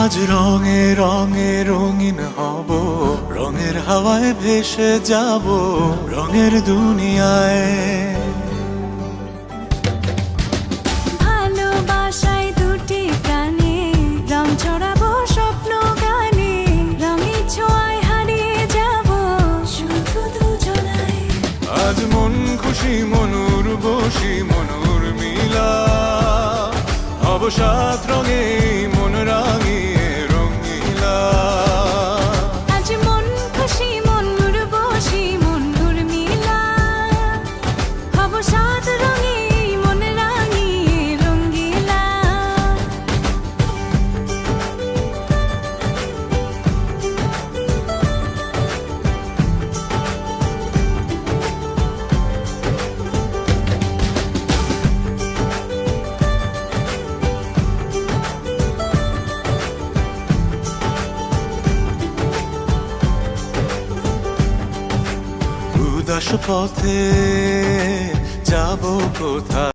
আজ রঙে রঙে রঙিন হব রঙের হাওয়ায় ভেসে যাব রঙের দুনিয়ায়। ভালোবাসায় দুটি প্রাণে রং ছড়াবো স্বপ্ন গানে রঙের ছোঁয়ায় হারিয়ে যাব শুধু দুজনায় আজ মন খুশি মনুর বসি মনুর মিলা। অবসাদ রঙে মন রাঙিয়ে উদাস পথে যাব কোথায়?